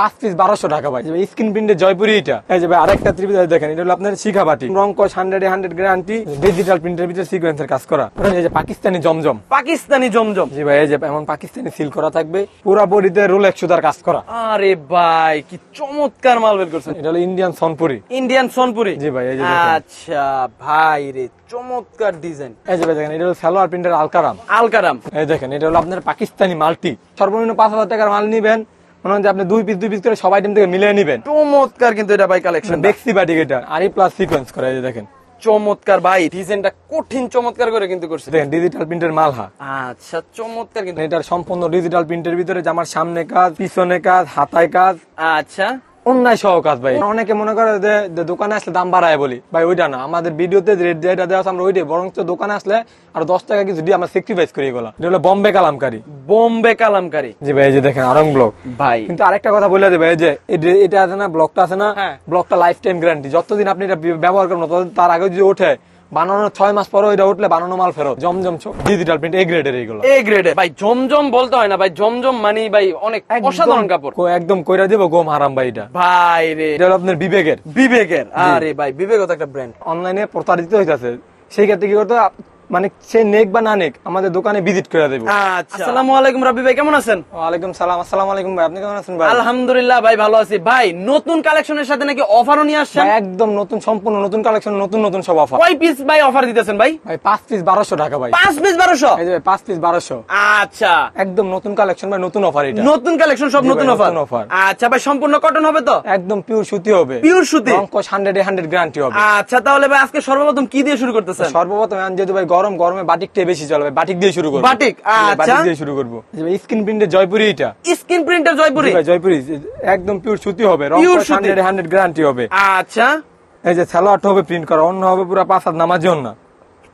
পাঁচ পিস বারোশো টাকা ভাই। স্ক্রিন প্রিন্টের জয়পুরি এটা। এই যে ভাই আরেকটা ত্রিপিস দেখেন এটা হলো আপনার শিখা বাটি। রং কস হান্ড্রেড হান্ড্রেড গ্যারান্টি ডিজিটাল প্রিন্টের ভিতরে সিকোয়েন্সের কাজ করা। এই যে পাকিস্তানি জমজম। পাকিস্তানি জমজম। জি ভাই এই যে এমন পাকিস্তানি সিল করা থাকবে। পুরা বডিতে রোল একশো তার কাজ করা। আরে ভাই কি চমৎকার মাল বের করছেন। এটা হলো ইন্ডিয়ান সোনপুরি ইন্ডিয়ান সোনপুরি জি ভাই, এই যে আচ্ছা ভাই রে চমৎকার ডিজাইন এই যে ভাই দেখেন এটা হলো সালোয়ার প্রিন্টের আলকারাম আলকারাম এই দেখেন এটা হলো আপনার পাকিস্তানি মাল্টি। সর্বনিম্ন পাঁচ হাজার টাকার মাল নিবেন। মনে হয় আপনি দুই পিস দুই পিস করে সবাই থেকে মিলিয়ে নিবেন। চমৎকার কিন্তু এটা ভাই কালেকশন বেক্সি বাটিক এটা। আর প্লাস সিকোয়েন্স করা দেখেন। চমৎকার ভাই ডিজাইনটা কঠিন চমৎকার করে কিন্তু করছে। দেখেন ডিজিটাল প্রিন্টের মালহা। আচ্ছা চমৎকার কিন্তু। এটার সম্পূর্ণ ডিজিটাল প্রিন্টের ভিতরে জামার সামনে কাজ পিছনে কাজ হাতায় কাজ। আচ্ছা। অন্যায় সহ কাজ ভাই। অনেকে মনে করে যে দোকানে আসলে দাম বাড়ায় বলি। ভাই ওইটা না। আমাদের ভিডিওতে রেট যেটা দেওয়া আছে আমরা ওইটাই। বরং দোকানে আসলে আর দশ টাকা কিছু দিয়ে আমরা সেক্রিফাইস করি এগুলো। এটা হলো বম্বে কালামকারী। বোম্বে কালামকারী। জি ভাই এই যে দেখেন আরং ব্লক। ভাই। কিন্তু আরেকটা কথা বলে দেবে যে এটা আছে না ব্লকটা আছে না হ্যাঁ। ব্লকটা লাইফ টাইম গ্যারান্টি যতদিন আপনি এটা ব্যবহার করবেন ততদিন তার আগে যদি ওঠে বানানোর ছয় মাস পরে ওইটা উঠলে বানানো মাল ফেরত। জমজম ডিজিটাল প্রিন্ট এ গ্রেডের এইগুলো। এ। গ্রেডে ভাই জমজম বলতে হয় না ভাই জমজম মানে ভাই অনেক অসাধারণ কাপড়। একদম কইরা দেবো গোম হারাম ভাই এটা। ভাই রে। এটা হলো আপনার বিবেকের। বিবেকের আরে ভাই বিবেকও তো একটা ব্র্যান্ড অনলাইনে প্রতারিত হইতাছে। সেই ক্ষেত্রে কি করতে? মানে সে নেক বা না নেক আমাদের দোকানে ভিজিট করে দেবো। আচ্ছা। আসসালামু আলাইকুম রাব্বি ভাই কেমন আছেন? ওয়ালাইকুম সালাম আসসালামু আলাইকুম ভাই আপনি কেমন আছেন ভাই? আলহামদুলিল্লাহ ভাই ভালো আছি। ভাই নতুন কালেকশনের সাথে নাকি অফারও নিয়ে আসছেন? একদম নতুন সম্পূর্ণ নতুন কালেকশন নতুন নতুন সব অফার কয় পিস ভাই অফার দিতেছেন ভাই? ভাই পাঁচ পিস বারোশো টাকা ভাই। পাঁচ পিস বারোশো? এই যে ভাই, পাঁচ পিস বারোশো। আচ্ছা। একদম নতুন কালেকশন ভাই নতুন অফার এটা। নতুন কালেকশন সব নতুন অফার নতুন offer। আচ্ছা ভাই সম্পূর্ণ কটন হবে তো? একদম পিওর সুতি হবে। পিওর সুতি? অঙ্কশ হান্ড্রেড হান্ড্রেড গ্যারান্টি হবে। আচ্ছা তাহলে ভাই আজকে সর্বপ্রথম কি দিয়ে শুরু করতেছেন? সর্বপ্রথম এখন যেহেতু ভাই গরম গরমে বাটিকটাই বেশি চলবে বাটিক দিয়ে শুরু করব। বাটিক, আচ্ছা। বাটিক দিয়ে শুরু করব। স্ক্রিন প্রিন্টের জয়পুরি এটা। স্ক্রিন প্রিন্টের জয়পুরি? জয়পুরি একদম পিওর সুতি হবে সুতি। হান্ড্রেড হান্ড্রেড গ্যারান্টি হবে। আচ্ছা। এই যে স্যালোয়ারটা হবে প্রিন্ট করা অন্য হবে পুরো পাঁচ হাত নামার জন্য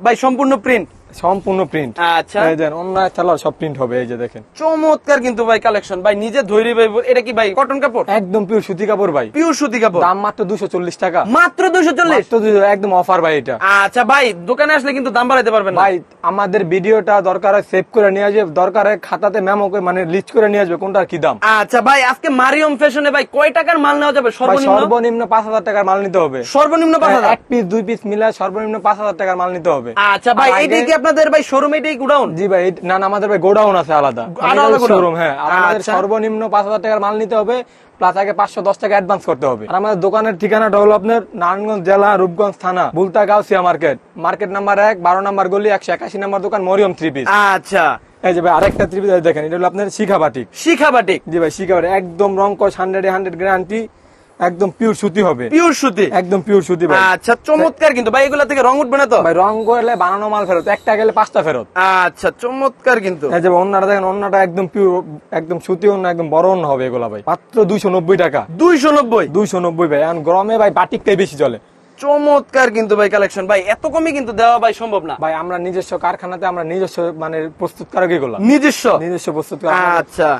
ভাই সম্পূর্ণ প্রিন্ট সম্পূর্ণ প্রিন্ট আচ্ছা। এই দেন অন্য স্যালোয়ার সব প্রিন্ট হবে এই যে দেখেন। চমৎকার কিন্তু ভাই কালেকশন ভাই নিজে ধৈর্য ভাই এটা কি ভাই কটন কাপড়? একদম পিওর সুতি কাপড় ভাই। পিওর সুতি কাপড়? দাম মাত্র দুশো চল্লিশ টাকা। মাত্র দুশো চল্লিশ? মাত্র 200 একদম অফার ভাই এটা। আচ্ছা ভাই দোকানে আসলে কিন্তু দাম বাড়াইতে পারবেন না। ভাই আমাদের ভিডিওটা দরকার হয় সেভ করে নিয়ে আসবে দরকার হয় খাতাতে মেমো করে মানে লিস্ট করে নিয়ে আসবে কোনটার কি দাম। আচ্ছা ভাই আজকে মারিয়ম ফ্যাশনে ভাই কয় টাকার মাল নেওয়া যাবে? সর্বনিম্ন? সর্বনিম্ন পাঁচ হাজার টাকার মাল নিতে হবে। সর্বনিম্ন পাঁচ হাজার? এক পিস দুই পিস মিলে সর্বনিম্ন পাঁচ হাজার টাকার মাল নিতে হবে। আচ্ছা ভাই এটাই কি আপনাদের ভাই শোরুম এটাই গুডাউন জি ভাই না না আমাদের ভাই গোডাউন আছে আলাদা। আলাদা শোরুম হ্যাঁ। আমাদের আচ্ছা। সর্বনিম্ন পাঁচ হাজার টাকার মাল নিতে হবে প্লাস আগে পাঁচশো দশ টাকা অ্যাডভান্স করতে হবে। আর আমাদের দোকানের ঠিকানাটা হলো আপনার নারায়ণগঞ্জ জেলা রূপগঞ্জ থানা Bulta Gausia market. Market number এক বারো নাম্বার গলি একশো একাশি নাম্বার দোকান মরিয়ম থ্রি পিস আচ্ছা। এই যে ভাই আরেকটা থ্রি পিস দেখেন এটা হলো আপনার শিখা বাটিক শিখা বাটিক জি ভাই শিখা বাটিক একদম রং কস হান্ড্রেড হান্ড্রেড গ্যারান্টি একদম পিওর সুতি হবে। পিওর সুতি? একদম পিওর সুতি ভাই। আচ্ছা চমৎকার কিন্তু ভাই এগুলা থেকে রং উঠবে না তো? ভাই রং করলে বানানো মাল ফেরত একটা গেলে পাঁচটা ফেরত। আচ্ছা চমৎকার কিন্তু। এই যে অন্যটা দেখেন অন্যটা একদম পিওর একদম সুতি অন্য একদম বড় অন্য হবে এগুলা ভাই। মাত্র দুইশো নব্বই টাকা। দুইশো নব্বই? দুইশো নব্বই ভাই এখন গরমে ভাই বাটিকটাই বেশি চলে। চমৎকার কিন্তু ভাই কালেকশন ভাই এত কমই কিন্তু দেওয়া ভাই সম্ভব না। ভাই আমরা নিজস্ব কারখানাতে আমরা নিজস্ব মানে প্রস্তুত কারক এগুলা। নিজস্ব? নিজস্ব প্রস্তুত আচ্ছা।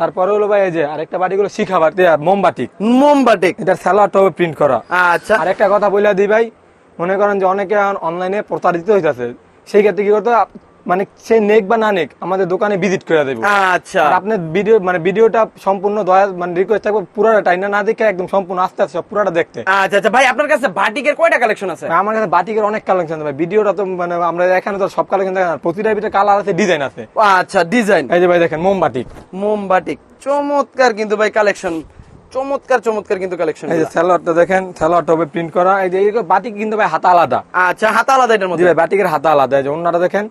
তারপরে হলো ভাই এই যে আরেকটা বাটি গুলো শিখা বাটি মোমবাটিক মোমবাটিক এটার স্যালাডটা হবে প্রিন্ট করা। আচ্ছা। আরেকটা কথা বলে দিই ভাই মনে করেন যে অনেকে অনলাইনে প্রতারিত হইতাছে। সেই ক্ষেত্রে কি করতে? মানে সে নেক বা না নেক আমাদের দোকানে ভিজিট করে দেবো। আচ্ছা। আর আপনার ভিডিও মানে ভিডিওটা সম্পূর্ণ দয়া মানে রিকোয়েস্ট থাকবে পুরোটা টাইনা না? দেখে একদম সম্পূর্ণ আস্তে আস্তে পুরোটা দেখতে। আচ্ছা আচ্ছা। ভাই আপনার কাছে বাটিকের কয়টা কালেকশন আছে? আমার কাছে বাটিকের অনেক কালেকশন আছে ভাই। ভিডিওটা তো মানে আমরা এখানে তো সব কালেকশন দেখেন প্রতিটা ভিতরে কালার আছে ডিজাইন আছে। আচ্ছা ডিজাইন এই যে ভাই দেখেন মোমবাটিক মোমবাটিক চমৎকার কিন্তু ভাই কালেকশন চমৎকার চমৎকার কিন্তু কালেকশন এই যে স্যালোয়ারটা দেখেন স্যালোয়ারটা হবে প্রিন্ট করা। এই যে বাটিক কিন্তু ভাই হাতা আলাদা। আচ্ছা হাতা আলাদা এটার মধ্যে? ভাই বাটিকের হাতা আলাদা। এই যে অন্যটা দেখেন।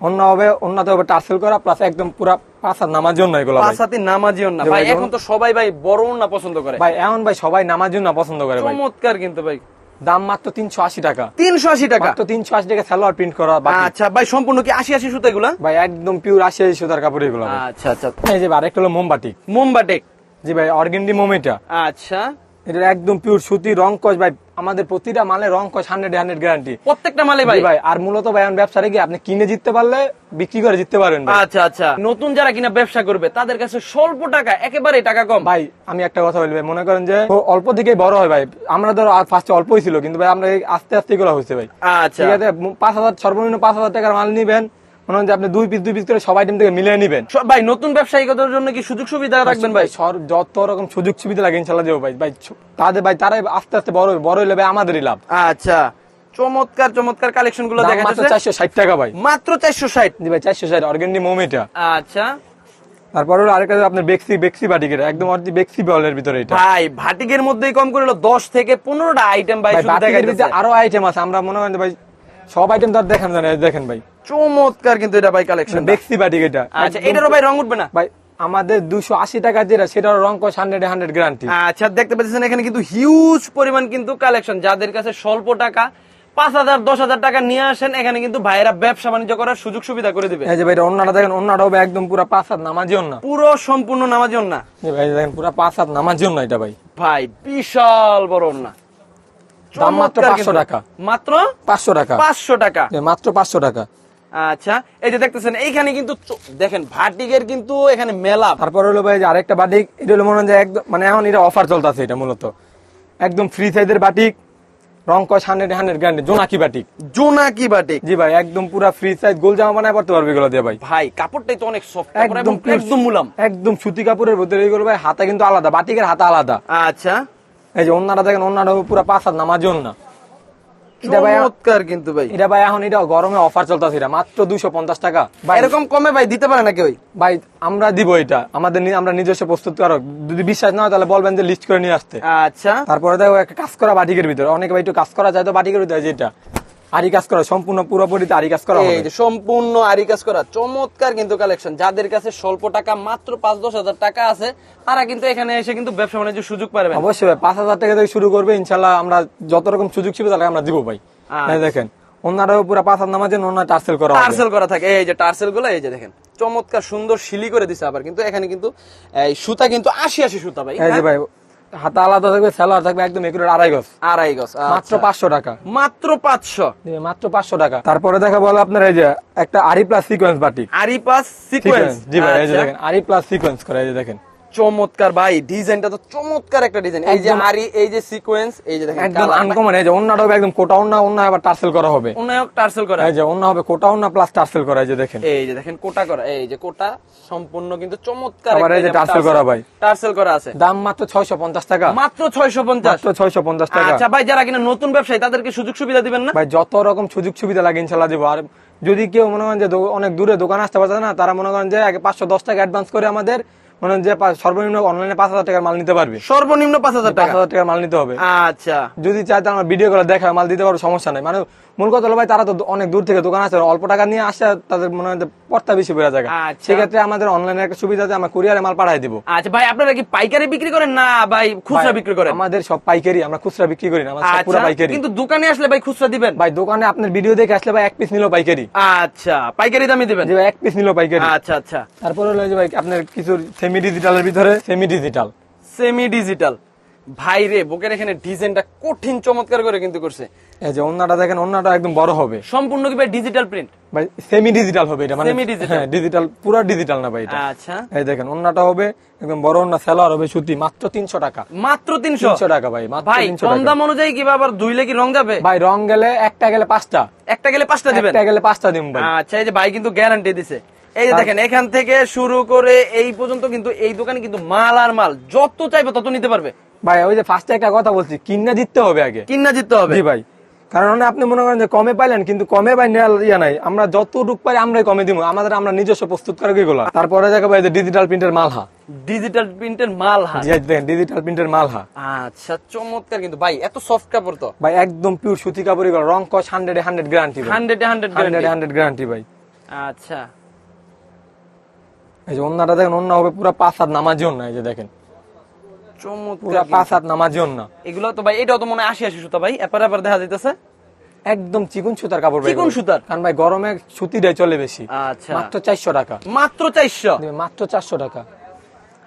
অন্য হবে অন্যতে হবে টার্সেল করা প্লাস একদম পুরা পাঁচ হাত নামার জন্য এগুলো ভাই। পাঁচ হাতি নামাজিও না। জি ভাই এখন তো সবাই ভাই বড় না পছন্দ করে। ভাই এমন ভাই সবাই নামার জন্য পছন্দ করে ভাই। চমৎকার কিন্তু ভাই। দাম মাত্র তিনশো আশি টাকা। তিনশো আশি টাকা? মাত্র তিনশো আশি টাকা স্যালোয়ার প্রিন্ট করা আচ্ছা ভাই সম্পূর্ণ কি আশি আশি সুতো এগুলা? ভাই একদম পিওর আশি আশি সুতার কাপড় এগুলো। আচ্ছা আচ্ছা। এই যে ভাই, আরেকটা হলো মোমবাটিক মোমবাটিক জি ভাই অর্গেন্ডি মোম এটা। আচ্ছা। এটা একদম পিওর সুতি রং কস ভাই আমাদের প্রতিটা মালে রং কস হান্ড্রেড হান্ড্রেড গ্যারান্টি প্রত্যেকটা মালে ভাই। ভাই আর মূলত ভাই ব্যবসাটা কি? আপনি কিনে জিততে পারলে বিক্রি করে জিততে পারবেন আচ্ছা আচ্ছা। নতুন যারা কিনা ব্যবসা করবে তাদের কাছে স্বল্প টাকা একেবারে টাকা কম। ভাই আমি একটা কথা বলি ভাই মনে করেন যে অল্প দিকে বড় হয় ভাই। আমরা ধরো ফার্স্টে অল্পই ছিল কিন্তু ভাই আমরা আস্তে আস্তে করে হচ্ছে ভাই। আচ্ছা। ঠিক আছে পাঁচ হাজার সর্বনিম্ন পাঁচ হাজার টাকার মাল নিবেন মনে হয় আপনি দুই পিস দুই পিস করে সব আইটেম থেকে মিলিয়ে নিবেন। ভাই নতুন ব্যবসায়িকতার জন্য কি সুযোগ সুবিধা রাখবেন ভাই যত রকম সুযোগ সুবিধা লাগে ইনশাল্লাহ দেবো ভাই। ভাই তাদের ভাই তারাই আস্তে আস্তে বড়। বড় ভাই আমাদেরই লাভ। আচ্ছা। চমৎকার চমৎকার কালেকশনগুলো দেখা যাচ্ছে চারশো ষাট টাকা ভাই। মাত্র চারশো ষাট? জি ভাই চারশো ষাট অর্গেন্ডি মোমেটা। আচ্ছা। তারপর হলো আরেকটা আপনার বেক্সি বেক্সি বাটিকের একদম অর্ধি বেক্সি বলের ভিতরে এটা। ভাই ভাটিকের মধ্যেই কম করে হলো দশ থেকে পনেরোটা আইটেম ভাই শুধু আরও আইটেম আছে। আমরা মনে হয় ভাই সব আইটেম দেখেন দেখেন ভাই। চমৎকার কিন্তু এটা ভাই কালেকশন বেক্সি বাটিক এটা। আচ্ছা এটারও ভাই রং উঠবে না? ভাই আমাদের দুশো আশি টাকা যেটা সেটার রং কস হান্ড্রেড হান্ড্রেড গ্যারান্টি আচ্ছা দেখতে পাচ্ছেন এখানে কিন্তু হিউজ পরিমাণ কিন্তু কালেকশন যাদের কাছে স্বল্প টাকা পাঁচ হাজার দশ হাজার টাকা নিয়ে আসেন এখানে কিন্তু ভাইয়েরা ব্যবসা বাণিজ্য করার সুযোগ সুবিধা করে দিবে। এই যে ভাই অন্যটা দেখেন অন্যটা হবে একদম পুরো পাঁচ হাত নামার জন্য পুরো সম্পূর্ণ নামাজ না ভাই দেখেন পুরো পাঁচ হাত নামার জন্য এটা ভাই। ভাই বিশাল বড় না দাম মাত্র 500 টাকা। মাত্র? পাঁচশো টাকা। পাঁচশো টাকা। মাত্র পাঁচশো টাকা। আচ্ছা এই যে দেখতেছেন এইখানে কিন্তু দেখেন ভাটিকের কিন্তু এখানে মেলা। তারপর হলো ভাই আরেকটা বাটিক এটা হলো মনে হয় একদম মানে এখন এটা অফার চলতেছে এটা মূলত। একদম ফ্রি সাইজের বাটিক রং কস hundred hundred guarantee Jonaki batik. Jonaki batik. জি ভাই একদম পুরা ফ্রি সাইজ গোল জামা বানায় পড়তে পারবে এগুলো দিয়ে ভাই। ভাই কাপড়টাই তো অনেক সফট একদম একদম মুলাম। একদম সুতি কাপড়ের ভিতরে এগুলো ভাই হাতা কিন্তু আলাদা বাটিকের হাতা আলাদা। আচ্ছা। এই যে অন্যরা দেখেন অন্যরা পুরো পাঁচ হাত নামার জন্য এটা ভাই চমৎকার কিন্তু ভাই। এটা ভাই এখন এটা গরমে অফার চলতেছে এটা মাত্র দুশো পঞ্চাশ টাকা। এরকম কমে ভাই দিতে পারে ভাই আমরা দিব এটা। আমাদের আমরা নিজস্ব প্রস্তুত কারক যদি বিশ্বাস না হয় তাহলে বলবেন যে লিস্ট করে নিয়ে আসতে। আচ্ছা। তারপরে দেখো একটা কাজ করা বাটিকের ভিতরে। অনেক ভাই একটু কাজ করা যায় তো বাটিকের ভিতরে যেটা। আরি কাজ করা সম্পূর্ণ পুরোপুরি আরি কাজ করা এই হবে। যে সম্পূর্ণ আরি কাজ করা চমৎকার কিন্তু কালেকশন যাদের কাছে স্বল্প টাকা মাত্র পাঁচ দশ হাজার টাকা আছে তারা কিন্তু এখানে এসে কিন্তু ব্যবসা সুযোগ অবশ্যই ভাই পাঁচ হাজার টাকা থেকে শুরু করবে ইনশাল্লাহ আমরা যত রকম সুযোগ সুবিধা লাগে আমরা দিব ভাই। আচ্ছা। দেখেন ওনারাও পুরো পাঁচ জন্য ওনার টার্সেল করা টার্সেল করা থাকে এই যে টার্সেলগুলো এই যে দেখেন চমৎকার সুন্দর শিলি করে দিছে আবার কিন্তু এখানে কিন্তু এই সুতা কিন্তু আশি আশি সুতা ভাই এই যে ভাই হাতা আলাদা থাকবে সেলার থাকবে একদম একুরেট আড়াই গজ। আড়াই গজ মাত্র আচ্ছা। পাঁচশো টাকা। মাত্র পাঁচশো। মাত্র পাঁচশো টাকা। তারপরে দেখা বলো আপনার এই যে একটা আরি প্লাস সিকোয়েন্স বাটি। আরি প্লাস সিকোয়েন্স সিকোয়েন্স জি ভাই এই যে দেখেন আরি প্লাস সিকোয়েন্স করে এই যে দেখেন। চমৎকার ভাই ডিজাইনটা তো চমৎকার একটা ডিজাইন। এই যে আরি এই যে সিকোয়েন্স এই যে দেখেন একদম আনকমন এই যে হবে একদম কোটা আবার টার্সেল করা হবে। টার্সেল করা। এই যে হবে কোটা প্লাস টার্সেল করা এই যে দেখেন। এই যে দেখেন কোটা করা এই যে কোটা সম্পূর্ণ কিন্তু চমৎকার আবার এই যে টার্সেল করা ভাই। টার্সেল করা আছে। দাম মাত্র ছয়শো পঞ্চাশ টাকা। মাত্র ছয়শো পঞ্চাশ। মাত্র ছয়শো পঞ্চাশ টাকা। আচ্ছা ভাই যারা কিনা নতুন ব্যবসায়ী তাদেরকে সুযোগ সুবিধা দিবেন না? ভাই যত রকম সুযোগ সুবিধা লাগে ইনশাল্লাহ দিব। আর যদি কেউ মনে করেন যে অনেক দূরে দোকান আসতে পারছে না তারা মনে করেন যে আগে পাঁচশো দশ টাকা অ্যাডভান্স করে আমাদের মনে যে সর্বনিম্ন অনলাইনে পাঁচ হাজার টাকার মাল নিতে পারবে। সর্বনিম্ন পাঁচ হাজার পাঁচ টাকা হাজার টাকার মাল নিতে হবে। আচ্ছা। যদি চাই তাহলে আমার ভিডিও করে দেখা মাল দিতে পারব সমস্যা নাই। মানে মূল কথা হলো ভাই তারা তো অনেক দূর থেকে দোকান আছে অল্প টাকা নিয়ে আসে তাদের মনে হয় যে পড়তা বেশি বেড়ে যায়। আচ্ছা। সেক্ষেত্রে আমাদের অনলাইনে একটা সুবিধা আছে আমরা কুরিয়ারে মাল পাঠাই দিব। আচ্ছা ভাই আপনারা কি পাইকারি বিক্রি করেন না ভাই খুচরা বিক্রি করেন? আমাদের সব পাইকারি আমরা খুচরা বিক্রি করি না আমাদের পুরো আচ্ছা পাইকারি। কিন্তু দোকানে আসলে ভাই খুচরা দিবেন? ভাই দোকানে আপনার ভিডিও দেখে আসলে ভাই এক পিস নিলো পাইকারি। আচ্ছা পাইকারি দামে দিবেন? ভাই এক পিস নিলো পাইকারি। আচ্ছা আচ্ছা। তারপরে হলো যে ভাই আপনার কিছু সেমি ডিজিটালের ভিতরে সেমি ডিজিটাল সেমি ডিজিটাল ভাইরে বুকের এখানে ডিজাইনটা কঠিন চমৎকার করে কিন্তু করছে। এই যে দেখেন একদম বড় হবে। সম্পূর্ণ কি ভাই ডিজিটাল প্রিন্ট ভাই সেমি ডিজিটাল হবে এটা মানে digital। হ্যাঁ ডিজিটাল পুরো ডিজিটাল না ভাই এটা। আচ্ছা। এই দেখেন হবে একদম বড় সেলার হবে সুতি মাত্র তিনশো টাকা। মাত্র তিনশো? তিনশো টাকা ভাই মাত্র ভাই তিনশো কম দাম অনুযায়ী কি আবার ধুইলে কি রং যাবে? ভাই রং গেলে একটা গেলে পাঁচটা। একটা গেলে পাঁচটা দিবেন? একটা গেলে পাঁচটা দিন ভাই। আচ্ছা এই যে ভাই কিন্তু গ্যারান্টি দিছে। এই যে দেখেন এখান থেকে শুরু করে এই পর্যন্ত কিন্তু এই দোকানে কিন্তু মাল আর মাল যত চাইবে তত নিতে পারবে। ভাই ওই যে ফার্স্টে একটা কথা বলছি কিনা জিততে হবে আগে। কিনা জিততে হবে। জি ভাই। কারণ আপনি মনে করেন যে কমে পাইলেন কিন্তু কমে পাই ইয়া নাই। আমরা যতটুক পারি আমরাই কমে দিব আমাদের আমরা নিজস্ব প্রস্তুত করে এগুলো তারপরে দেখো ভাই ডিজিটাল প্রিন্টের মালহা। ডিজিটাল প্রিন্টের দেখেন ডিজিটাল প্রিন্টের মালহা। আচ্ছা চমৎকার কিন্তু। ভাই এত সফট কাপড় তো। ভাই একদম পিওর সুতি কাপড় এগুলো রং কস hundred hundred guarantee hundred hundred hundred hundred guarantee ভাই। আচ্ছা। এই যে অন্যটা দেখেন অন্য হবে পুরো পাঁচ হাত নামার জন্য এই যে দেখেন। চমৎকার পাঁচ হাত নামার জন্য এগুলো তো ভাই এটাও তো মনে হয় আশি আশি সুতা ভাই। এপার এপার দেখা যাইতেছে। একদম চিকুন সুতার কাপড় চিকন সুতার? কারণ ভাই গরমে সুতিটাই চলে বেশি। আচ্ছা। মাত্র চারশো টাকা। মাত্র চারশো? মাত্র চারশো টাকা।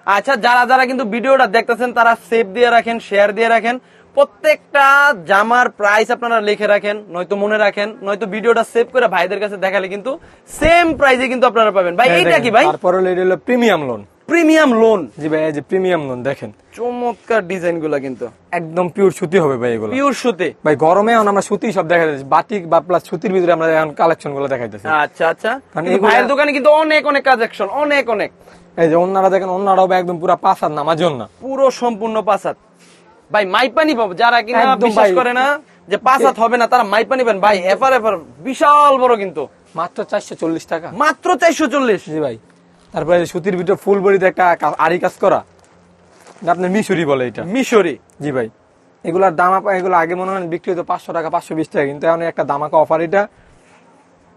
আচ্ছা যারা যারা কিন্তু ভিডিওটা দেখতেছেন তারা সেভ দিয়ে রাখেন শেয়ার দিয়ে রাখেন। প্রত্যেকটা জামার প্রাইস আপনারা লিখে রাখেন নয়তো মনে রাখেন নয়তো ভিডিওটা সেভ করে ভাইদের কাছে দেখালে কিন্তু সেম প্রাইসে কিন্তু আপনারা পাবেন। ভাই এই এইটা কি ভাই? তারপরে হলো হলো প্রিমিয়াম লোন প্রিমিয়াম লোন জি ভাই এই যে প্রিমিয়াম লোন দেখেন। চমৎকার ডিজাইনগুলা কিন্তু। একদম পিওর সুতি হবে ভাই এগুলো। পিওর সুতে। ভাই গরমে এখন আমরা সুতি সব দেখা যাচ্ছে বাটিক বা প্লাস সুতির ভিতরে আমরা এখন কালেকশনগুলো দেখাইতেছি আচ্ছা আচ্ছা। কারণ ভাইয়ের দোকানে কিন্তু অনেক অনেক কালেকশন অনেক অনেক। এই যে অন্যরা দেখেন অন্যরা হবে একদম পুরো হাত নামার জন্য পুরো সম্পূর্ণ পাসাত ভাই মাইপানি পাবো যারা কিনা বিশ্বাস করে না যে পাসাত হবে না তারা মাইপানি পান ভাই এফার এফার বিশাল বড় কিন্তু। মাত্র চারশো চল্লিশ টাকা। মাত্র চারশো চল্লিশ। জি ভাই। তারপরে সুতির ভিতরে ফুল বড়িতে একটা আড়ি কাজ করা। আপনার মিশরি বলে এটা। মিশরি? জি ভাই। এগুলার দাম এগুলো আগে মনে হয় বিক্রি হতো পাঁচশো টাকা পাঁচশো বিশ টাকা কিন্তু এখন একটা দামাকা অফার এটা।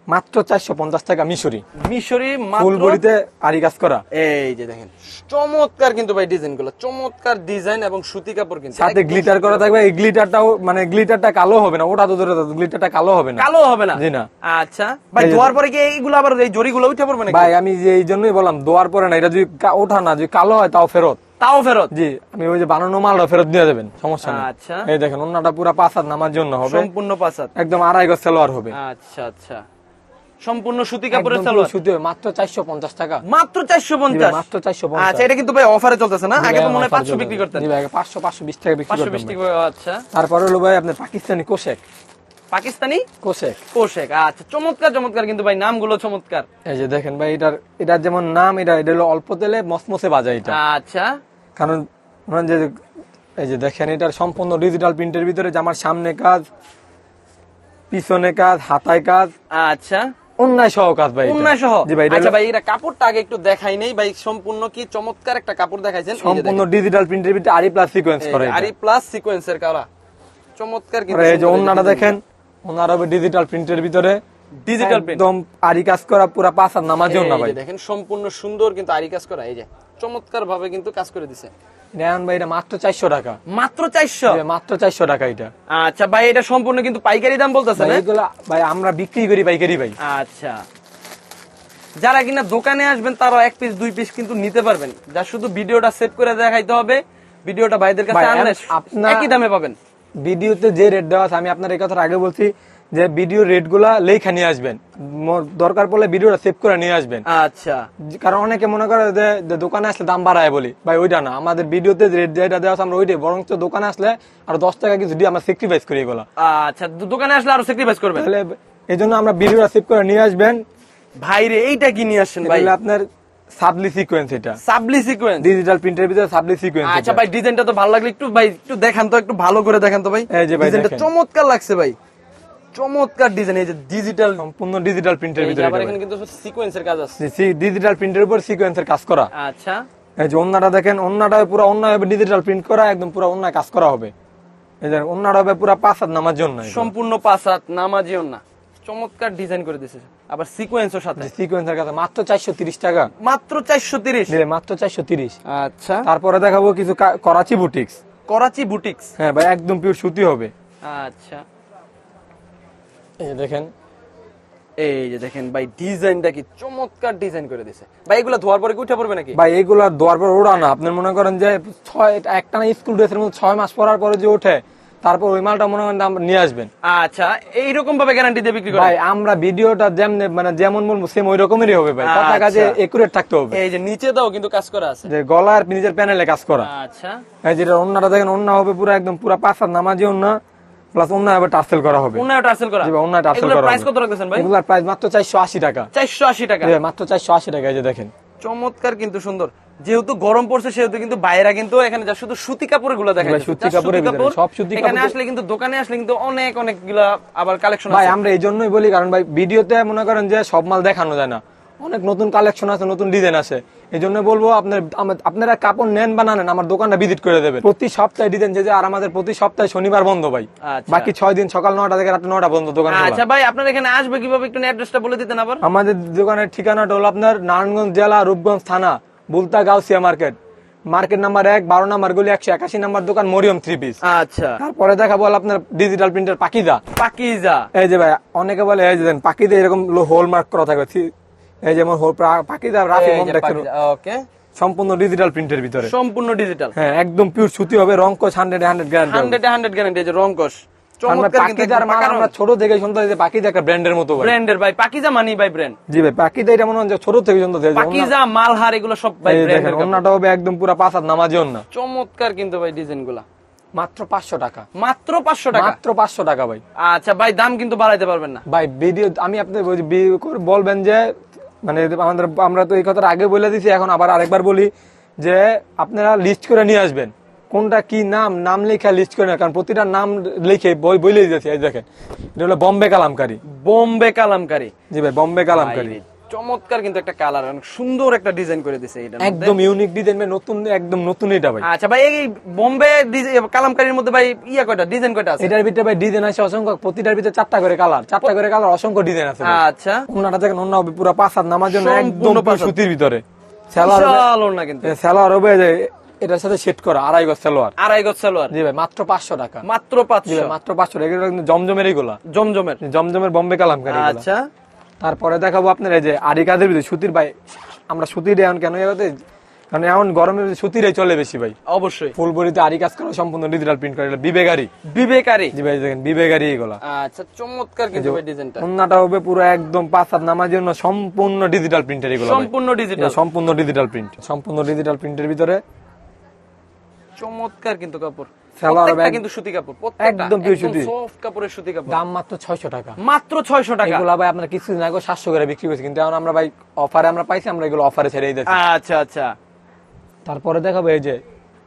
মাত্র চারশো পঞ্চাশ টাকা মিশরি। মিশরি ফুল বড়িতে আরি কাজ করা। এই যে দেখেন চমৎকার কিন্তু ভাই ডিজাইনগুলো চমৎকার ডিজাইন এবং সুতি কাপড় কিন্তু। সাথে গ্লিটার করা থাকবে এই গ্লিটারটাও মানে গ্লিটারটা কালো হবে না ওটা তো ধরে গ্লিটারটা কালো হবে না। কালো হবে না? জি না। আচ্ছা ভাই ধোয়ার পরে কি এইগুলো আবার এই জরিগুলো উঠে পড়বে নাকি? ভাই আমি যে এই জন্যই বললাম দোয়ার পরে না এটা যদি ওঠা না যদি কালো হয় তাও ফেরত। তাও ফেরত? জি আমি ওই যে বানানো মালটা ফেরত দিয়ে দেবেন সমস্যা নেই। আচ্ছা। এই দেখেন অন্যটা পুরো পাঁচ হাত নামার জন্য হবে। সম্পূর্ণ পাসাত একদম আড়াই গজ সালোয়ার হবে। আচ্ছা আচ্ছা। সম্পূর্ণ সুতি কাপড়ের সালোয়ার? সুতি মাত্র চারশো পঞ্চাশ টাকা। মাত্র চারশো পঞ্চাশ? মাত্র চারশো পঞ্চাশ। আচ্ছা এটা কিন্তু ভাই অফারে চলতেছে না? আগে তো মনে হয় পাঁচশো বিক্রি করতেন। পাঁচশো পাঁচশো বিশ টাকা বিক্রি করতেন বিশ ভাই। আচ্ছা। তারপরে হলো ভাই আপনার পাকিস্তানি কোশেক। পাকিস্তানি? কোশেক। পোশেক আচ্ছা চমৎকার চমৎকার কিন্তু ভাই নামগুলো চমৎকার। এই যে দেখেন ভাই এটার এটার যেমন নাম এটা এটা হলো অল্প তেলে মসমসে বাজা এটা। আচ্ছা। কারণ যে এই যে দেখেন এটার সম্পূর্ণ ডিজিটাল প্রিন্টের ভিতরে যে আমার সামনে কাজ পিছনে কাজ হাতায় কাজ আচ্ছা। অন্যায় সহ কাজ ভাই এটা। সহ। জি ভাই আচ্ছা ভাই এটা কাপড়টা আগে একটু দেখাই নেই। ভাই সম্পূর্ণ কি চমৎকার একটা কাপড় দেখাইছেন? সম্পূর্ণ ডিজিটাল প্রিন্টের ভিতরে আরি প্লাস সিকোয়েন্স এই করে আরি প্লাস সিকোয়েন্সের কারা চমৎকার কিন্তু এই যে সুন্দর দেখেন। ওনার হবে ডিজিটাল প্রিন্টের ভিতরে। ডিজিটাল প্রিন্ট একদম আরি কাজ করা পুরা পাঁচ আর ভাই। দেখেন সম্পূর্ণ সুন্দর কিন্তু আরি কাজ করা। এই যে চমৎকার ভাবে কিন্তু কাজ করে দিছে। নেন ভাই এটা মাত্র চারশো টাকা। মাত্র চারশো? মাত্র চারশো টাকা এটা। আচ্ছা ভাই এটা সম্পূর্ণ কিন্তু পাইকারি দাম বলতেছে এগুলা ভাই আমরা বিক্রি করি পাইকারি ভাই। আচ্ছা। যারা কিনা দোকানে আসবেন তারা এক পিস দুই পিস কিন্তু নিতে পারবেন। যা শুধু ভিডিওটা সেভ করে দেখাইতে হবে ভিডিওটা ভাইদের কাছে আনলে একই দামে পাবেন। ভিডিওতে যে রেট দেওয়া আছে আমি আপনার এই কথাটা আগে বলছি যে ভিডিও রেটগুলা লেখা নিয়ে আসবেন। দরকার পড়লে ভিডিওটা সেভ করে নিয়ে আসবেন। আচ্ছা। কারণ অনেকে মনে করে যে দোকানে আসলে দাম বাড়ায় বলি ভাই ওইটা না। আমাদের ভিডিওতে রেট যেটা দেওয়া আছে আমরা ওইটাই। বরঞ্চ দোকানে আসলে আর দশ টাকা কিছু দিয়ে আমরা স্যাক্রিফাইস করি এগুলা। আচ্ছা দোকানে আসলে আরও স্যাক্রিফাইস করবেন? তাহলে এই জন্য আমরা ভিডিওটা সেভ করে নিয়ে আসবেন। ভাইরে এইটা কি নিয়ে আসছেন ভাই? আপনার সাবলি সিকোয়েন্স এটা। সাবলি সিকোয়েন্স ডিজিটাল প্রিন্টের ভিতরে সাবলি সিকোয়েন্স আচ্ছা ভাই ডিজাইনটা তো ভালো লাগলে একটু ভাই একটু দেখান তো একটু ভালো করে দেখান তো ভাই। এই যে ভাই ডিজাইনটা চমৎকার লাগছে ভাই। চমৎকার ডিজাইন এই যে ডিজিটাল সম্পূর্ণ ডিজিটাল প্রিন্টের ভিতরে আবার এখানে কিন্তু সিকোয়েন্সের কাজ আছে। ডিজিটাল প্রিন্টের উপর সিকোয়েন্সের কাজ করা। আচ্ছা। এই যে দেখেন পুরো অন্য হবে ডিজিটাল প্রিন্ট করা একদম পুরো অন্য কাজ করা হবে। এই যে হবে পুরো পাঁচ হাত নামার জন্য সম্পূর্ণ চমৎকার ডিজাইন করে দিছে আবার সিকোয়েন্সও সাথে। সিকোয়েন্সের কাছে মাত্র চারশো তিরিশ টাকা। মাত্র চারশো তিরিশ। মাত্র চারশো তিরিশ। আচ্ছা। তারপরে দেখাবো কিছু করাচি বুটিক্স করাচি বুটিক্স হ্যাঁ ভাই একদম পিওর সুতি হবে। আচ্ছা। এই যে দেখেন। এই যে দেখেন ভাই ডিজাইনটা কি চমৎকার ডিজাইন করে দিছে। ভাই এগুলো ধোয়ার পরে কি উঠে পড়বে নাকি? ভাই এইগুলা দোয়ার পর ওড়া না। আপনি মনে করেন যে ছয় একটা না স্কুল ড্রেসের মধ্যে ছয় মাস পরার পরে যে ওঠে তারপর ওই মালটা মনে করেন নিয়ে আসবেন। আচ্ছা এইরকম ভাবে গ্যারান্টি দিয়ে বিক্রি করে ভাই আমরা ভিডিওটা যেমন মানে যেমন বলব সেম ওই রকমেরই হবে ভাই। কথা কাজে। একুরেট থাকতে হবে। এই যে নিচে দাও কিন্তু কাজ করা আছে। যে গলা আর নিজের প্যানেলে কাজ করা। আচ্ছা। এই যেটা অন্যটা দেখেন অন্য হবে পুরো একদম পুরো পাঁচ হাত নামাজি অন্য প্লাস অন্য হবে টার্সেল করা হবে। অন্য টার্সেল করা। অন্য টার্সেল করা প্রাইস কত রাখতেছেন ভাই? এগুলার প্রাইস মাত্র চারশো আশি টাকা। চারশো আশি টাকা। জি মাত্র চারশো আশি টাকা এই যে দেখেন। চমৎকার কিন্তু সুন্দর। যেহেতু গরম পড়ছে সেহেতু কিন্তু বাইরা কিন্তু এখানে যা শুধু সুতি কাপড়গুলো দেখা সুতি ভিতরে, সব সুতি এখানে আসলে কিন্তু দোকানে আসলে কিন্তু অনেক অনেকগুলা আবার কালেকশন ভাই আমরা এই জন্যই বলি কারণ ভাই ভিডিওতে মনে করেন যে সব মাল দেখানো যায় না। অনেক নতুন কালেকশন আছে নতুন ডিজাইন আছে। এই জন্য বলব আপনার আপনারা কাপড় নেন বা না নেন আমার দোকানটা ভিজিট করে দেবেন। প্রতি সপ্তাহে ডিজাইন যে যে আর আমাদের প্রতি সপ্তাহে শনিবার বন্ধ ভাই। আচ্ছা। বাকি ছয় দিন সকাল নটা থেকে রাত নটা পর্যন্ত দোকান আচ্ছা ভাই আপনার এখানে আসবে কীভাবে? একটু অ্যাড্রেসটা বলে দিতেন আবার। আমাদের দোকানের ঠিকানাটা হলো আপনার নারায়ণগঞ্জ জেলা রূপগঞ্জ থানা Bulta Gausia market. Market number এক বারো নাম্বার গলি একশো একাশি নাম্বার দোকান মরিয়ম থ্রি পিস আচ্ছা। তারপরে দেখা বল আপনার ডিজিটাল প্রিন্টার পাকিদা পাকিজা। এই যে ভাই অনেকে বলে এই যে পাকিদা এরকম হোল মার্ক করা থাকবে। এই যেমন পাকিদা রাফি ওকে। সম্পূর্ণ ডিজিটাল প্রিন্টের ভিতরে। সম্পূর্ণ ডিজিটাল হ্যাঁ একদম পিওর সুতি হবে hundred hundred guarantee hundred hundred guarantee যে রংকশ চমৎকার কিন্তু আমরা ছোট থেকে শুনতে যে পাকিজা একটা ব্র্যান্ডের মতো ব্র্যান্ডের ভাই পাকিজা মানি ভাই ব্র্যান্ড জি ভাই পাকিজা এটা মনে হয় ছোট থেকে শুনতে পাকিজা মালহার এগুলো সব ভাই ব্র্যান্ডের অন্যটা হবে একদম পুরা পাঁচ হাত নামাজি অন্য। চমৎকার কিন্তু ভাই মাত্র পাঁচশো টাকা। মাত্র পাঁচশো টাকা? মাত্র পাঁচশো টাকা ভাই। আচ্ছা ভাই দাম কিন্তু বাড়াইতে পারবেন না। ভাই ভিডিও আমি আপনাদের বলবেন যে মানে আমাদের আমরা তো এই কথাটা আগে বলে দিছি এখন আবার আরেকবার বলি যে আপনারা লিস্ট করে নিয়ে আসবেন। কোনটা কি নাম নাম লেখা লিস্ট করে না কারণ প্রতিটা নাম লিখে বই বলে দিয়েছি এই দেখেন। এটা হলো বম্বে কালামকারী। বোম্বে কালামকারী। জি ভাই বম্বে কালামকারী। চমৎকার কিন্তু একটা কালার অনেক সুন্দর একটা ডিজাইন করে দিছে এটা একদম ইউনিক ডিজাইন ভাই নতুন একদম নতুন এটা ভাই। আচ্ছা ভাই এই বোম্বে কালামকারীর মধ্যে ভাই ইয়া কয়টা? ডিজাইন কয়টা আছে? এটার ভিতরে ভাই ডিজাইন আছে অসংখ্য প্রতিটার ভিতরে চারটা করে কালার চারটা করে কালার অসংখ্য ডিজাইন আছে আচ্ছা। অন্যটা দেখেন অন্য পুরো পাঁচ হাত নামার জন্য একদম সুতির ভিতরে। বিশাল ওড়না কিন্তু। সালোয়ার হবে যে এটার সাথে সেট করা আড়াই গজ সালোয়ার। আড়াই গজ সালোয়ার। জি ভাই মাত্র পাঁচশো টাকা। মাত্র পাঁচশো। মাত্র পাঁচশো টাকা। এগুলো কিন্তু জমজমের এইগুলা। জমজমের। জমজমের বম্বে কালামকারি এগুলা। আচ্ছা। তারপরে দেখাবো আপনার এই যে আরি কাদের ভিতরে সুতির ভাই আমরা সুতির এখন কেন এবারে? কারণ এখন গরমের সুতিরাই চলে বেশি ভাই। অবশ্যই। ফুল বডিতে আরি কাজ করা সম্পূর্ণ ডিজিটাল প্রিন্ট করে এটা বিবেগারি বিবেকারী। জি ভাই দেখেন বিবেগারি এগুলা। আচ্ছা চমৎকার কিন্তু ভাই ডিজাইনটা। অন্যটা হবে পুরো একদম পাঁচ হাত নামার জন্য সম্পূর্ণ ডিজিটাল প্রিন্টের এগুলো সম্পূর্ণ ডিজিটাল সম্পূর্ণ ডিজিটাল প্রিন্ট সম্পূর্ণ ডিজিটাল প্রিন্টের ভিতরে। চমৎকার কিন্তু কাপড়। কিন্তু সুতি কাপড় একদম সুতি। সফট কাপড়ের সুতি কাপড়। দাম মাত্র ছয়শো টাকা। মাত্র 600 টাকা। এগুলা ভাই আপনার কিছুদিন আগে সাতশো করে বিক্রি করছি কিন্তু এখন আমরা ভাই অফারে আমরা পাইছি আমরা এগুলো অফারে ছেড়ে দিয়েছি আচ্ছা আচ্ছা। তারপরে দেখাবো এই যে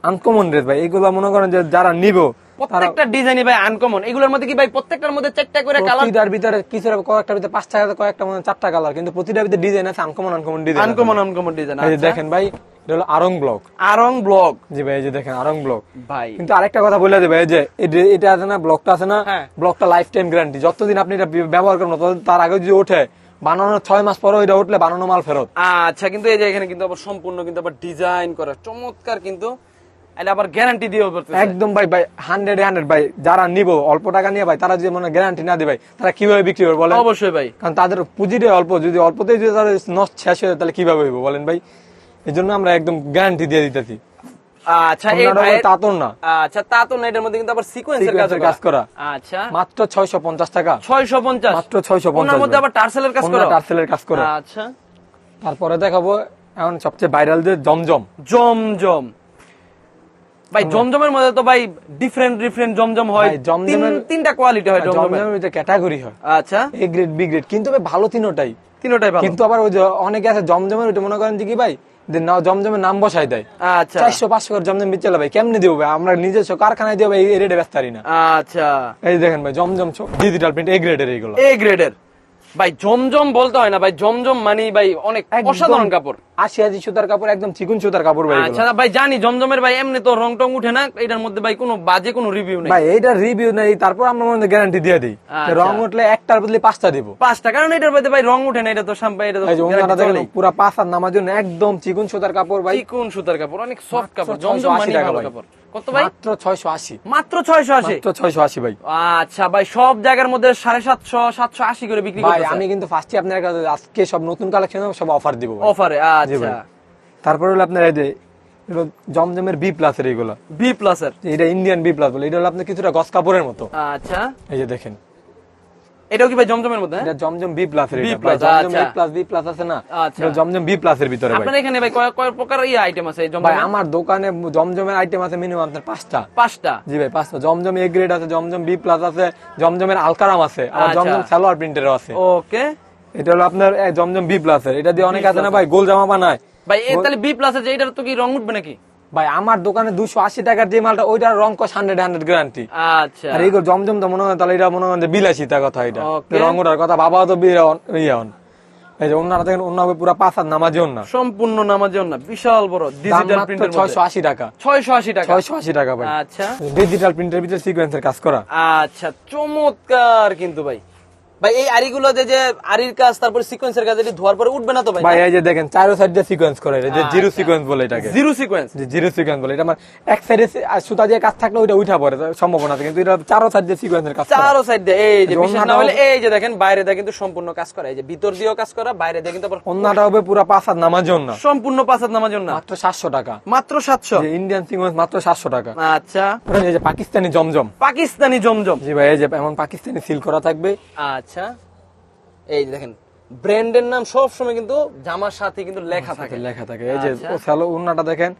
আনকমন রেট ভাই এগুলো মনে করেন যে যারা নিব প্রত্যেকটা ডিজাইনই ভাই আনকমন এগুলোর মধ্যে কি ভাই প্রত্যেকটার মধ্যে চারটা করে কালার প্রতিটার ভিতরে কিছু কয়েকটা ভিতরে পাঁচ টাকা কয়েকটা হয় চারটা কালার কিন্তু প্রতিটার ভিতরে ডিজাইন আছে uncommon uncommon design uncommon uncommon design দেখেন ভাই এটা হলো আরং ব্লক আরং ব্লক জি ভাই এই যে দেখেন আরং ব্লক ভাই। কিন্তু আরেকটা কথা বলে দেবে এই যে এটা আছে না ব্লকটা আছে না। ব্লকটা লাইফ টাইম গ্যারান্টি যতদিন আপনি এটা ব্যবহার করবেন ততদিন তার আগে যদি ওঠে বানানোর ছয় মাস পরে এটা উঠলে বানানো মাল ফেরত। আচ্ছা কিন্তু এই যে এখানে কিন্তু আবার সম্পূর্ণ কিন্তু আবার ডিজাইন করা। চমৎকার কিন্তু এটা আবার গ্যারান্টি দিয়েও একদম ভাই ভাই হান্ড্রেড হান্ড্রেড ভাই যারা নিব অল্প টাকা নিয়ে ভাই তারা যদি মনে গ্যারান্টি না দেবে তারা কীভাবে বিক্রি করবে বলেন? অবশ্যই ভাই। কারণ তাদের পুঁজিটাই অল্প যদি অল্পতেই যদি তাদের নষ্ট শেষ হয়ে তাহলে কীভাবে হইব বলেন ভাই? এই জন্য আমরা একদম গ্যারান্টি দিয়ে দিতেছি। আচ্ছা এই ভাই বলে না। আচ্ছা তা এটার মধ্যে কিন্তু আবার সিকোয়েন্সের কাজ কাজ করা। আচ্ছা। মাত্র ছয়শো পঞ্চাশ টাকা। 650 মাত্র 650 ওনার মধ্যে আবার টার্সেলের কাজ করা? টার্সেলের কাজ করা। আচ্ছা। তারপরে দেখাবো এখন সবচেয়ে ভাইরাল যে জমজম। জমজম। ভাই জমজমের মধ্যে তো ভাই ডিফারেন্ট ডিফারেন্ট জমজম হয়। জমজমের- তিনটা কোয়ালিটি হয় জমজমের। ক্যাটাগরি হয়। আচ্ছা। এ গ্রেড বি গ্রেড কিন্তু ভালো তিনোটাই। তিনটাই ভালো। কিন্তু আবার ওই যে অনেকে আছে জমজমের ওইটা মনে করেন যে কি ভাই জমজমের নাম বসাই দেয়। আচ্ছা। চারশো পাঁচশো করে জমজম বিচলে ভাই কেমনে দিব ভাই? আমরা নিজস্ব কারখানায় দিয়ে এই রেটে ব্যস্ত না। আচ্ছা। এই দেখেন ভাই জমজম ডিজিটাল প্রিন্ট এ গ্রেডের এইগুলো। এ গ্রেডের ভাই জমজম বলতে হয় না ভাই জমজম মানে ভাই অনেক অসাধারণ কাপড়। আশি সুতার কাপড় একদম চিকুন সুতার কাপড় ভাই আচ্ছা ভাই জানি জমজমের ভাই এমনি তো রং টং উঠে না এটার মধ্যে ভাই কোনো বাজে কোনো রিভিউ নেই। ভাই এইটা রিভিউ নেই তারপর আমরা মনে গ্যারান্টি দিয়ে দিই। আচ্ছা। রং উঠলে একটার বদলে পাঁচটা দিব। পাঁচটা কারণ এটার মধ্যে ভাই রং উঠে না এটা তো এটা তো চলেই। পাঁচ হাত নামার জন্য একদম চিকুন সুতার কাপড় ভাই। চিকন সুতার কাপড় অনেক সফট কাপড় জমজম 680 মানে ভালো কাপড়। কত ভাই? মাত্র ভাই। আচ্ছা ভাই সব জায়গার মধ্যে সাড়ে সাতশো সাতশো আশি করে বিক্রি ভাই আমি কিন্তু ফার্স্টে আপনার কাছে আজকে সব নতুন কালেকশন সব অফার দিব। অফারে জি আচ্ছা। ভাই। তারপরে হলো আপনার এই যে জমজমের বি প্লাস এর বি প্লাস এর? এটা ইন্ডিয়ান বি প্লাস বলে এটা হলো আপনার কিছুটা গস কাপড়ের মতো। আচ্ছা। এই যে দেখেন। এটাও কি ভাই জমজমের মধ্যে? এটা জমজম বি প্লাস এর এটা। Zamzam. B plus B plus আছে না? আচ্ছা। এটা জমজম বি প্লাস এর ভিতরে ভাই। আপনার এখানে ভাই কয় কয় প্রকার ইয়ে আইটেম আছে এই ভাই আমার দোকানে জমজমের আইটেম আছে মিনিমাম আপনার পাঁচটা। পাঁচটা? জি ভাই পাঁচটা। জমজম এ গ্রেড আছে জমজম বি প্লাস আছে জমজমের আলকারাম আছে আর আচ্ছা। জমজম সালোয়ার প্রিন্টেরও আছে। ওকে এটা হলো আপনার জমজম বি প্লাস এর। এটা দিয়ে অনেক আছে না ভাই? গোল জামা বানায়। ভাই তাহলে বি প্লাস আছে এটার তো কি রং উঠবে নাকি? ভাই আমার দোকানে দুশো আশি টাকার যে মালটা ওইটার রং কস হান্ড্রেড হান্ড্রেড গ্যারান্টি আচ্ছা। আর এইগুলো জমজম তো মনে হয় তাহলে এটা মনে হয় যে বিলাসিতা কথা এটা। রং ওঠার কথা বাবাও তো ইয়ে হন। এই যে অন্যরা দেখেন হবে পুরো পাঁচ হাত নামাজি অন্য সম্পূর্ণ নামাজের না বিশাল বড় ডিজিটাল প্রিন্টের ছয়শো আশি টাকা। ছয়শো আশি টাকা। ছয়শো আশি টাকা ভাই। আচ্ছা। ডিজিটাল প্রিন্টের ভিতরে সিকোয়েন্সের কাজ করা। আচ্ছা চমৎকার কিন্তু ভাই। ভাই এই আরিগুলো যে যে আরির কাজ তারপর সিকোয়েন্সের কাজ এটি ধোয়ার পরে উঠবে না তো ভাই ভাই এই যে দেখেন চারো সাইড দিয়ে সিকোয়েন্স করে এটা, যে জিরো আচ্ছা। সিকোয়েন্স বলে এটাকে। জিরো সিকোয়েন্স যে জিরো সিকোয়েন্স বলে এটা আমার এক সাইডে সুতা দিয়ে কাজ থাকলে ওইটা উঠা পড়ে তার সম্ভাবনা আছে কিন্তু এটা চারো সাইড দিয়ে সিকোয়েন্সের কাজ চারো সাইড দিয়ে এই যে বিশেষ না হলে এই যে দেখেন বাইরে দিয়ে কিন্তু সম্পূর্ণ কাজ করা এই যে ভিতর দিয়েও কাজ করা বাইরে দিয়ে কিন্তু অন্যটা হবে পুরো পাঁচ হাত নামার জন্য। সম্পূর্ণ পাঁচ হাত নামার জন্য। মাত্র সাতশো টাকা। মাত্র সাতশো? যে ইন্ডিয়ান সিকোয়েন্স মাত্র সাতশো টাকা। আচ্ছা। এই যে পাকিস্তানি জমজম। পাকিস্তানি জমজম। জি ভাই এই যে এমন পাকিস্তানি সিল করা থাকবে। আচ্ছা। এই যে দেখেন ব্র্যান্ডের নাম সব সময় কিন্তু জামার সাথে কিন্তু লেখা থাকে। লেখা থাকে। এই যে আচ্ছা। স্যালো উন্নাটা দেখেন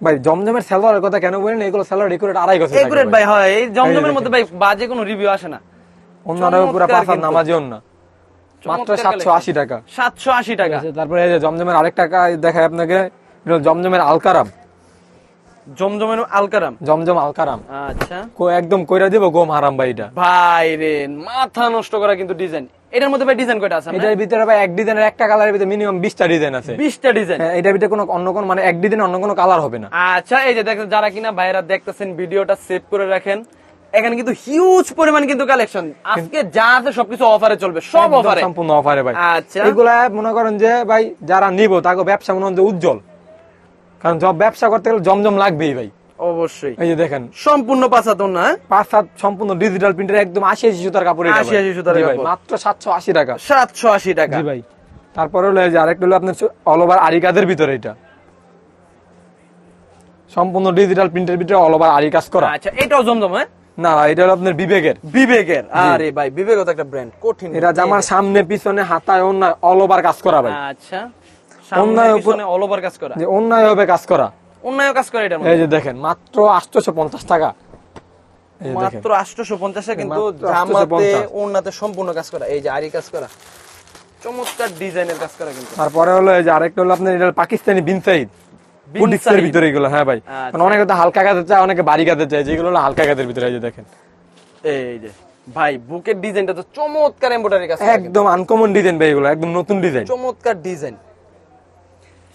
ভাই জমজমের স্যালোয়ারের কথা কেন বলেন এগুলো স্যালোয়ার রেকর্ড আড়াই গেছে একুরেট ভাই। হয় এই জমজমের মধ্যে ভাই বাজে কোনো রিভিউ আসে না। অন্যটা পুরো পাঁচ হাত। নামাজি অন্য। মাত্র চমৎকার সাতশো collection। আশি টাকা। সাতশো আশি টাকা। আচ্ছা, তারপরে এই যে জমজমের আরেকটা কাজ দেখায় আপনাকে জমজমের আলকারাম। জমজমের আলকারাম? জমজম আলকারাম। আচ্ছা। কো- একদম কইরা দিব গোম হারাম ভাই এটা। ভাই রে মাথা নষ্ট করা কিন্তু ডিজাইন এটার মধ্যে ভাই ডিজাইন কয়টা আছে এটার ভিতরে ভাই এক ডিজাইনের একটা কালারের ভিতরে মিনিমাম ডিজাইন আছে। ডিজাইন হ্যাঁ, এটার ভিতরে কোনো অন্য কোনো মানে এক ডিজাইন অন্য কোনো কালার হবে না। আচ্ছা এই যে দেখেন যারা কিনা ভাইরা দেখতেছেন ভিডিওটা সেভ করে রাখেন। এখানে কিন্তু হিউজ পরিমাণ কিন্তু কালেকশন আজকে যা আছে সবকিছু অফারে চলবে সব অফারে সম্পূর্ণ অফারে ভাই। আচ্ছা। এগুলা মনে করেন যে ভাই যারা নিব তাকে ব্যবসা মনে হয় উজ্জ্বল। কারণ সব ব্যবসা করতে গেলে জমজম লাগবেই ভাই। অবশ্যই। এই যে দেখেন। সম্পূর্ণ না পাঁচ সাত সম্পূর্ণ ডিজিটাল প্রিন্টের একদম আশি আশি সুতার কাপড়। 80 ভাই। সুতার কাপড়। মাত্র সাতশো আশি টাকা। সাতশো আশি টাকা ভাই। তারপরে হলো যে আরেকটা হলো আপনার অল ওভার আরি কাজের ভিতরে এটা। সম্পূর্ণ ডিজিটাল প্রিন্টের ভিতরে অল ওভার আরি কাজ করা। আচ্ছা এটাও জমজম হ্যাঁ? না না, এটা হলো আপনার বিবেকের। বিবেকের। আরে ভাই বিবেক একটা ব্র্যান্ড কঠিন। এটা জামার সামনে পিছনে হাতায় অন্য অল ওভার কাজ করা ভাই। আচ্ছা। অন্যায় সামনে অল ওভার কাজ করা। যে অন্যায় হবে কাজ করা। অন্যায় কাজ এই যে দেখেন মাত্র টাকা। মাত্র কিন্তু জামাতে 850 সম্পূর্ণ কাজ করা। এই যে আরি কাজ করা। চমৎকার ডিজাইনের কাজ করা কিন্তু। তারপরে হলো এই যে আরেকটা হলো আপনার এটা পাকিস্তানি বিন সাইদ। বুটিক্সের ভিতরে এগুলো হ্যাঁ ভাই। মানে অনেকে তো হালকা কাজের চায় অনেকে বাড়ি কাজের চায়। যেগুলো হলো হালকা কাজের ভিতরে এই যে দেখেন। এই যে ভাই বুকের ডিজাইনটা তো চমৎকার এমব্রয়ডারি কাজ একদম আনকমন ডিজাইন ভাই এগুলো একদম নতুন ডিজাইন চমৎকার ডিজাইন।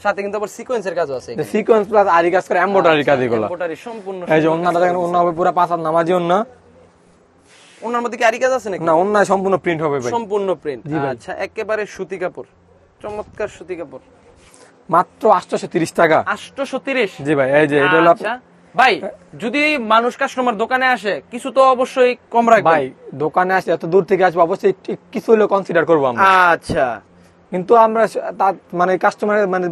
সাথে কিন্তু আবার সিকোয়েন্সের কাজও আছে সিকোয়েন্স প্লাস আরি কাজ করে এমব্রয়ডারি কাজ এগুলো সম্পূর্ণ এই যে দেখেন হবে পুরো পাঁচ হাত নামাজি। মধ্যে কি আরি কাজ আছে নাকি? না সম্পূর্ণ প্রিন্ট হবে ভাই। সম্পূর্ণ প্রিন্ট আচ্ছা একেবারে সুতি কাপড়। চমৎকার সুতি কাপড়। মাত্র আটশোশো তিরিশ টাকা। আটশোশো তিরিশ? জি ভাই এই যে এটা হলো আচ্ছা ভাই যদি মানুষ কাস্টমার দোকানে আসে কিছু তো অবশ্যই কম রাখবে ভাই দোকানে আসে এত দূর থেকে আসবে অবশ্যই কিছু হলেও কনসিডার করব আমরা। আচ্ছা। কিন্তু আমরা তার মানে কাস্টমারের মানে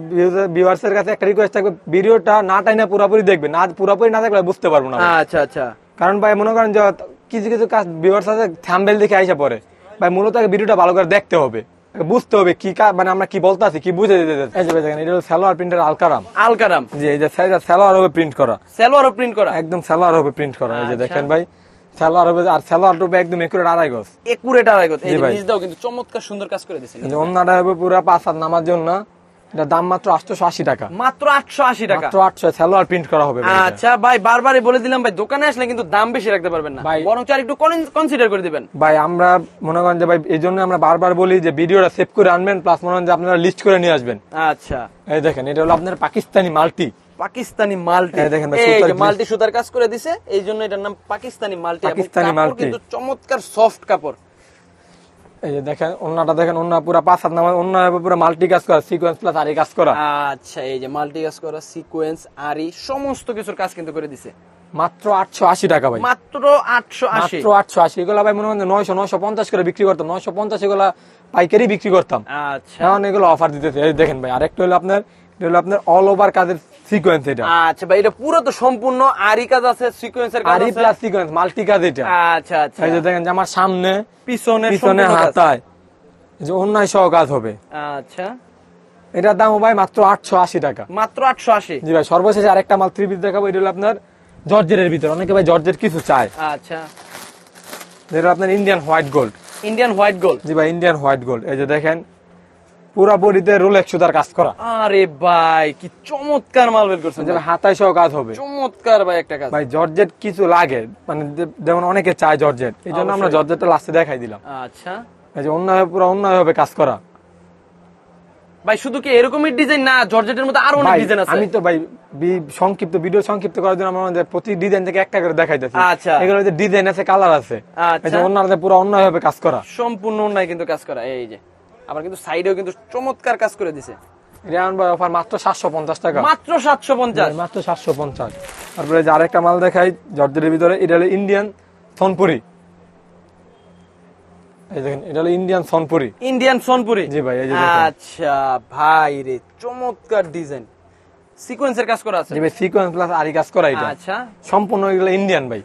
ভিউয়ার্স এর কাছে একটা রিকোয়েস্ট থাকবে ভিডিওটা না টাইনা পুরোপুরি দেখবে। না পুরোপুরি না দেখলে বুঝতে পারব না আচ্ছা আচ্ছা। কারণ ভাই মনে করেন যে কিছু কিছু কাজ ভিউয়ার্স আছে থ্যাম্বেল দেখে আইসা পরে ভাই মূলত ভিডিওটা ভালো করে দেখতে হবে। বুঝতে হবে কি কা- মানে আমরা কি বলতে আছি কি বুঝে দিতে এটা হলো সালোয়ার প্রিন্টের আলকারাম। আলকারাম। জি এই যে সালোয়ার হবে প্রিন্ট করা। সালোয়ারও প্রিন্ট করা। একদম সালোয়ার হবে প্রিন্ট করা। এই যে আচ্ছা। দেখেন ভাই সালোয়ার হবে আর সালোয়ার টুপে একদম একুরেট আড়াই গজ। একুরেট আড়াই গজ। এই জি যে ভাই। নিচটাও কিন্তু চমৎকার সুন্দর কাজ করে দিয়েছেন। এই হবে পুরো পাঁচ হাত নামার জন্য। এটা দাম মাত্র আটশোশো আশি টাকা। মাত্র আটশো আশি টাকা। মাত্র আটশো সালোয়ার প্রিন্ট করা হবে আচ্ছা ভাই বারবারই বলে দিলাম ভাই দোকানে আসলে কিন্তু দাম বেশি রাখতে পারবেন না। ভাই। বরং আর একটু কনসিডার করে দিবেন। ভাই আমরা মনে করেন যে ভাই এই জন্য আমরা বারবার বলি যে ভিডিওটা সেভ করে আনবেন প্লাস মনে করেন যে আপনারা লিস্ট করে নিয়ে আসবেন। আচ্ছা। এই দেখেন এটা হলো আপনার পাকিস্তানি মাল্টি। পাকিস্তানি মাল্টি। দেখেন। মাল্টি সুতার কাজ করে দিছে এই জন্য এটার নাম পাকিস্তানি মাল্টি পাকিস্তানি মাল্টি। কিন্তু চমৎকার সফট কাপড়। এই যে দেখেন অন্যটা দেখেন অন্য পুরো পাঁচ হাত নামার অন্য পুরো মাল্টি কাজ করা সিকোয়েন্স প্লাস আরি কাজ করা। আচ্ছা এই যে মাল্টি কাজ করা সিকোয়েন্স আরি সমস্ত কিছুর কাজ কিন্তু করে দিছে। মাত্র আটশো আশি টাকা ভাই। মাত্র আটশো মাত্র আটশো আশি। এগুলো ভাই মনে করেন নয়শো নয়শো পঞ্চাশ করে বিক্রি করতাম নয়শো পঞ্চাশ এগুলা পাইকারি বিক্রি করতাম। আচ্ছা। এখন এগুলো অফার দিতেছে। দেখেন ভাই আরেকটা হলো আপনার এটা হলো আপনার অল ওভার কাজের সিকোয়েন্স এটা। আচ্ছা ভাই এটা পুরো তো সম্পূর্ণ আরি কাজ আছে সিকোয়েন্সের কাজ আরি প্লাস সিকোয়েন্স মাল্টি কাজ এটা। আচ্ছা আচ্ছা। এই যে দেখেন যে আমার সামনে পিছনে পিছনে হাতায়। যে অন্যায় সহ কাজ হবে। আচ্ছা। এটার দাম ভাই মাত্র আটশো আশি টাকা। মাত্র আটশো আশি? জি ভাই সর্বশেষ আরেকটা মাল থ্রি পিস দেখাবো এটা হলো আপনার জর্জের ভিতরে। অনেকে ভাই জর্জের কিছু চায়। আচ্ছা। যেটা আপনার Indian white gold Indian white gold জি ভাই ইন্ডিয়ান হোয়াইট গোল্ড এই যে দেখেন পুরা বডিতে কাজ করা। আরে ভাই কি চমৎকার মাল বের করছেন হাতায় সহ কাজ হবে। চমৎকার ভাই একটা কাজ। ভাই জর্জেট কিছু লাগে মানে যেমন অনেকে চায় জর্জেট এই জন্য আমরা জর্জেটটা লাস্টে দেখাই দিলাম। আচ্ছা। এই যে পুরো হবে কাজ করা। ভাই শুধু কি এরকমই ডিজাইন না জর্জেটের মধ্যে আরও অনেক ডিজাইন আছে? আমি তো ভাই সংক্ষিপ্ত ভিডিও সংক্ষিপ্ত করার জন্য আমরা আমাদের প্রতি ডিজাইন থেকে একটা করে দেখাই দেখাইতেছি। আচ্ছা। এগুলো ডিজাইন আছে কালার আছে। আচ্ছা। অন্যরা পুরো অন্যায় ভাবে কাজ করা। সম্পূর্ণ অন্যায় কিন্তু কাজ করা এই যে। আবার কিন্তু সাইডেও কিন্তু চমৎকার কাজ করে দিছে। অফার মাত্র সাতশো পঞ্চাশ টাকা। মাত্র সাতশো পঞ্চাশ। মাত্র সাতশো পঞ্চাশ। তারপরে যে আরেকটা মাল দেখাই ভিতরে এটা হলো ইন্ডিয়ান এই দেখেন এটা হলো ইন্ডিয়ান সনপুরি। ইন্ডিয়ান সোনপুরি? জি ভাই, এই যে আচ্ছা ভাই রে চমৎকার ডিজাইন। সিকোয়েন্সের কাজ করা আছে? ভাই সিকোয়েন্স প্লাস আরি কাজ করা এটা। আচ্ছা। সম্পূর্ণ এগুলো ইন্ডিয়ান ভাই।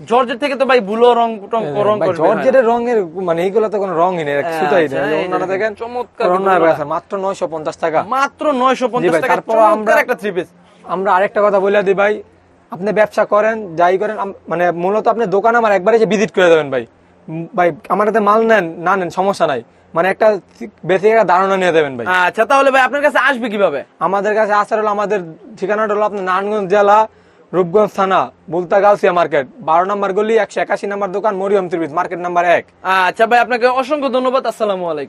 থেকে তো ভাই বুলো রং টং রং করবে জর্জেটের রঙের মানে এইগুলো তো কোনো রঙই নেই হ্যাঁ, আচ্ছা, নেই। এই অন্যরা দেখেন, চমৎকার কিন্তু ভাই আছে, মাত্র নয়শো পঞ্চাশ টাকা। মাত্র নয়শো জি পঞ্চাশ ভাই, টাকা তারপর আমরা- একটা থ্রি পিস আমরা আরেকটা কথা বলে দিই ভাই আপনি ব্যবসা করেন যাই করেন মানে মূলত আপনি দোকান আমার একবারে যে ভিজিট করে দেবেন ভাই। ভাই আমার হাতে মাল নেন না নেন সমস্যা নাই। মানে একটা বেসিক একটা ধারণা নিয়ে দেবেন ভাই। আচ্ছা তাহলে ভাই আপনার কাছে আসবে কীভাবে? আমাদের কাছে আসার হলো আমাদের ঠিকানাটা হলো আপনার নারায়ণগঞ্জ জেলা রূপগঞ্জ থানা বুলতা গাউসিয়া মার্কেট। বারো নম্বর গলি, একশো একাশি নম্বর দোকান, মরিয়ম ত্রিবিদ মার্কেট নাম্বার এক। আচ্ছা ভাই, আপনাকে অসংখ্য ধন্যবাদ, আসসালামু আলাইকুম।